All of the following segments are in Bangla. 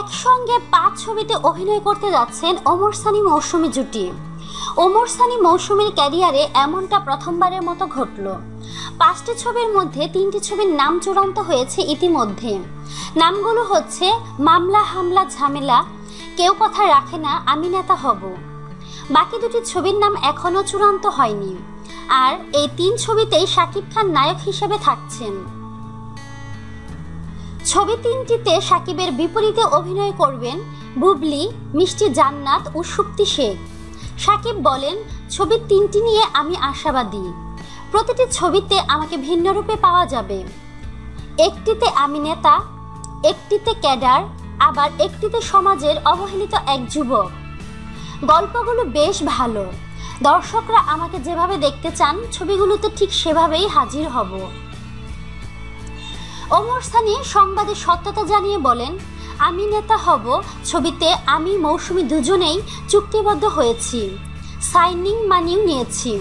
একসঙ্গে পাঁচ ছবিতে অভিনয় করতে যাচ্ছেন ওমর সানি মৌসুমী জুটি। ওমর সানি মৌসুমীর ক্যারিয়ারে এমনটা প্রথমবারের মতো ঘটল। পাঁচটি ছবির মধ্যে তিনটি ছবির নাম চূড়ান্ত হয়েছে ইতিমধ্যে। নামগুলো হচ্ছে মামলা, হামলা, ঝামেলা, কেউ কথা রাখে না, আমি নেতা হব। বাকি দুটি ছবির নাম এখনও চূড়ান্ত হয়নি। আর এই তিন ছবিতেই শাকিব খান নায়ক হিসেবে থাকছেন। ছবি তিনটিতে সাকিবের বিপরীতে অভিনয় করবেন বুবলি, মিষ্টি জান্নাত ও সুপ্তি শেখ। সাকিব বলেন, ছবি তিনটি নিয়ে আমি আশাবাদী। প্রতিটি ছবিতে আমাকে ভিন্ন রূপে পাওয়া যাবে। একটিতে আমি নেতা, একটিতে ক্যাডার, আবার একটিতে সমাজের অবহেলিত এক যুবক। গল্পগুলো বেশ ভালো। দর্শকরা আমাকে যেভাবে দেখতে চান, ছবিগুলোতে ঠিক সেভাবেই হাজির হব। ওমর সানি সংবাদে সত্যতা জানিয়ে বলেন, আমি নেতা হব, ছবিতে আমি, মৌসুমি দুজনেই চুক্তিবদ্ধ হয়েছি, সাইনিং মানিও নিয়েছি।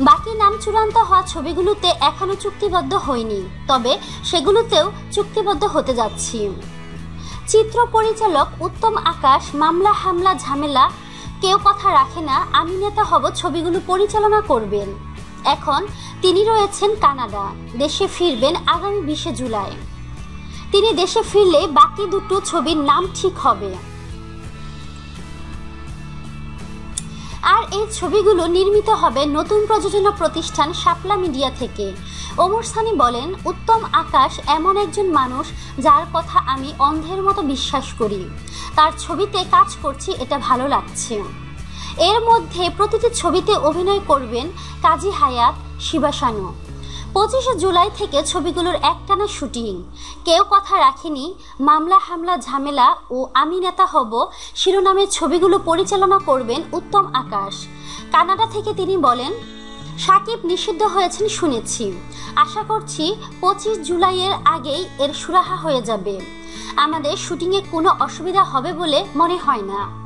বাকি নাম চূড়ান্ত হওয়া ছবিগুলোতে এখনও চুক্তিবদ্ধ হয়নি, তবে সেগুলোতেও চুক্তিবদ্ধ হতে যাচ্ছি। চিত্র পরিচালক উত্তম আকাশ, মামলা, হামলা, ঝামেলা, কেউ কথা রাখে না, আমি নেতা হব, ছবিগুলো পরিচালনা করবেন। এখন তিনি রয়েছেন কানাডা, দেশে ফিরবেন আগামী বিশে জুলাই। তিনি দেশে ফিরলে বাকি দুটো ছবির নাম ঠিক হবে। আর এই ছবিগুলো নির্মিত হবে নতুন প্রযোজনা প্রতিষ্ঠান শাপলা মিডিয়া থেকে। ওমর সানি বলেন, উত্তম আকাশ এমন একজন মানুষ যার কথা আমি অন্ধের মতো বিশ্বাস করি। তার ছবিতে কাজ করছি, এটা ভালো লাগছে। এর মধ্যে প্রতিটি ছবিতে অভিনয় করবেন কাজী হায়াত শিবাসানু পঁচিশে জুলাই থেকে ছবিগুলোর একটানা শুটিং। কেউ কথা রাখেনি, মামলা, হামলা, ঝামেলা ও আমি নেতা হব শিরোনামের ছবিগুলো পরিচালনা করবেন উত্তম আকাশ। কানাডা থেকে তিনি বলেন, সাকিব নিষিদ্ধ হয়েছেন শুনেছি। আশা করছি পঁচিশ জুলাইয়ের আগেই এর সুরাহা হয়ে যাবে। আমাদের শুটিংয়ে কোনো অসুবিধা হবে বলে মনে হয় না।